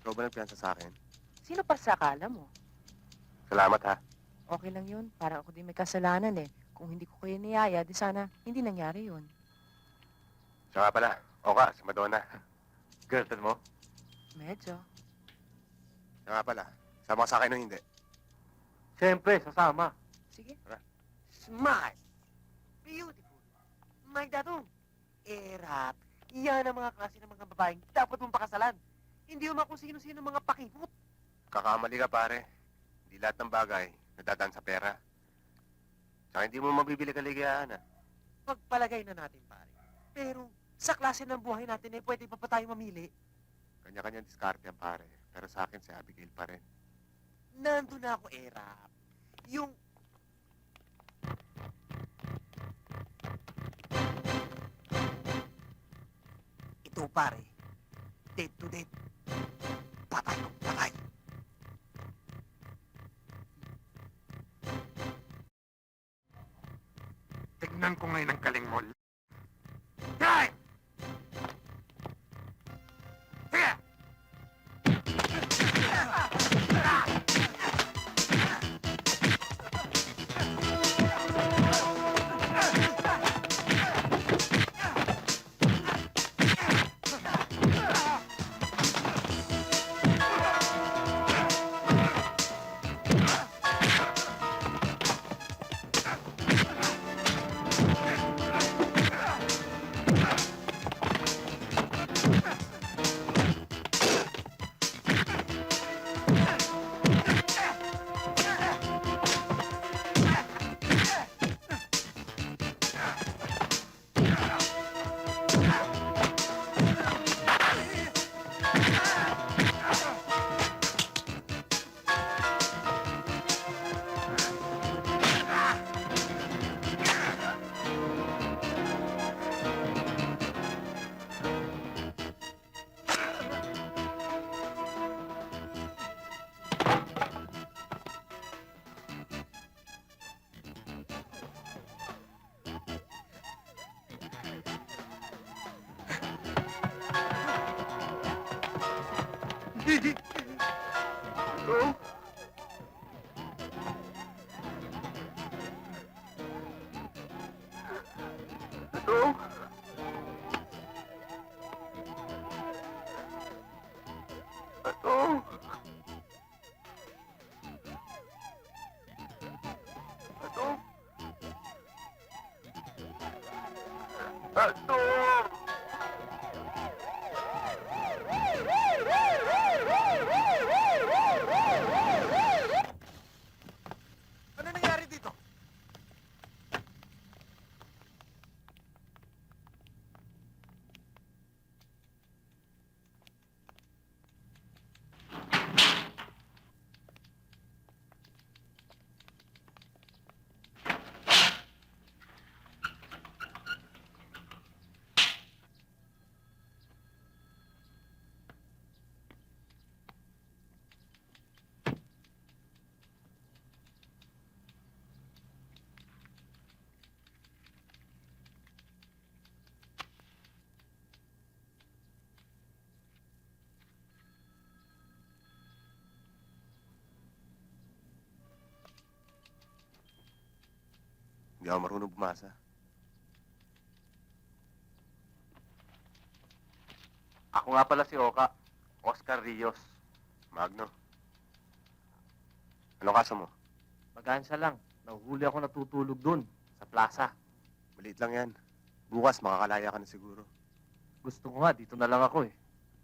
Ikaw ba nagpiyansa sa akin? Sino pa sa akala mo? Salamat ha. Okay lang yun. Parang ako din may kasalanan eh. Kung hindi ko kayo niyaya, di sana hindi nangyari yun. Siya nga pala. O ka, si Madonna. Girlfriend mo? Medyo. Siya nga pala. Sama ka sa akin o hindi? Siyempre, sasama. Sige. Smart. Beautiful. My dadong. Erap. Yan ang mga klase ng mga babaeng dapat mong pakasalan. Hindi mga kung sino-sino mga pakipot. Kakamali ka pare. Hindi lahat ng bagay nadadaan sa pera. Saka hindi mo mabibili kaligayahan ha. Pagpalagay na natin, pare. Pero sa klase ng buhay natin eh, pwede pa pa tayo mamili. Kanya-kanya diskarte yan pare. Pero sa akin si Abigail pa rin. Nandun na ako, Erap. Yung... Ito, pare. Dead to dead. Tignan ko ngayon ang galing mo. Try! Ito? Ito? Ito? Ito? Ito? Ano nangyari dito? Hindi ako marunong bumasa. Ako nga pala si Oka. Oscar Rios. Magno. Ano kaso mo? Magansya lang. Nahuhuli ako natutulog dun. Sa plaza. Maliit lang yan. Bukas makakalaya ka na siguro. Gusto ko nga, dito na lang ako eh.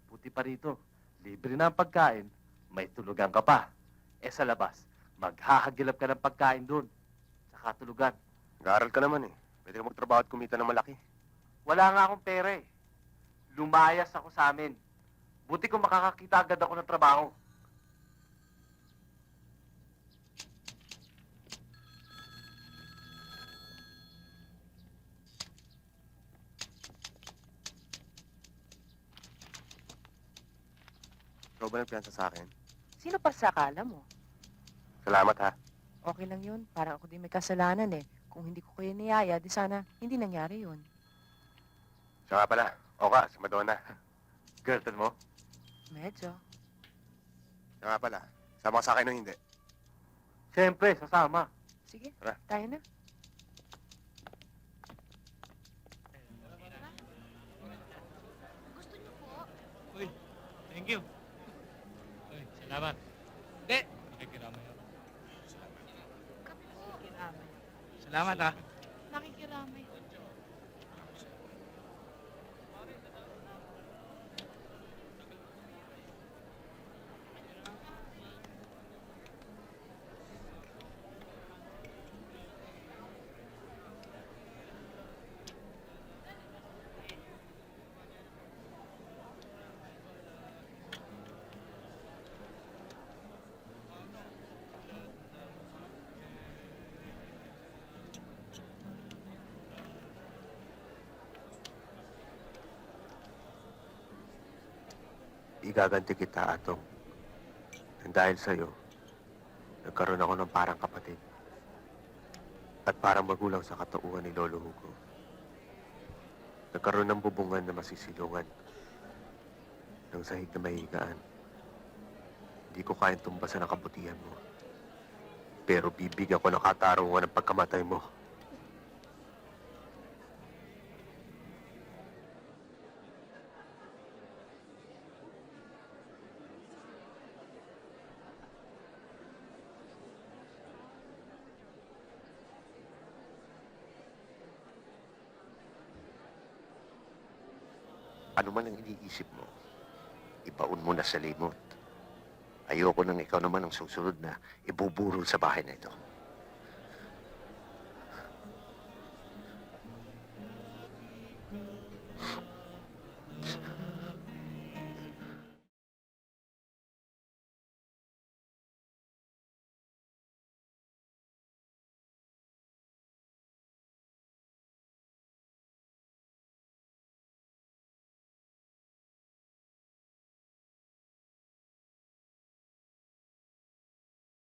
Buti pa rito. Libre na ang pagkain. May tulugan ka pa. Eh sa labas, maghahagilap ka ng pagkain dun. Saka tulugan. Nag-aaral ka naman eh. Pwede ka magtrabaho at kumita ng malaki. Wala nga akong pera eh. Lumayas ako sa amin. Buti kung makakakita agad ako ng trabaho. Ikaw ba nagpiyansa sa akin? Sino pa sa akala mo? Salamat ha. Okay lang yun. Parang ako din may kasalanan eh. Kung hindi ko kayo niyaya, di sana hindi nangyari yun. Siya nga pala. O ka, si Madonna. Girlfriend mo? Medyo. Siya nga pala, sama ka sa akin o hindi? Siyempre, sasama. Sige, Tara. tayo na. Thank you. Uy, salamat. Hindi. Nakikiramay ako. Salamat ah. Igaganti kita, Atong. Nang dahil sa'yo, nagkaroon ako ng parang kapatid. At parang magulang sa katauhan ni Lolo Hugo. Nagkaroon ng bubungan na masisilungan. Ng sahig na mahigaan. Hindi ko kayang tumbasan ang kabutihan mo. Pero bibigyan ko ng katarungan ng pagkamatay mo. Ano man ang iniisip mo, ibaon mo na sa limot. Ayoko nang ikaw naman ang susunod na ibuburol sa bahay na ito.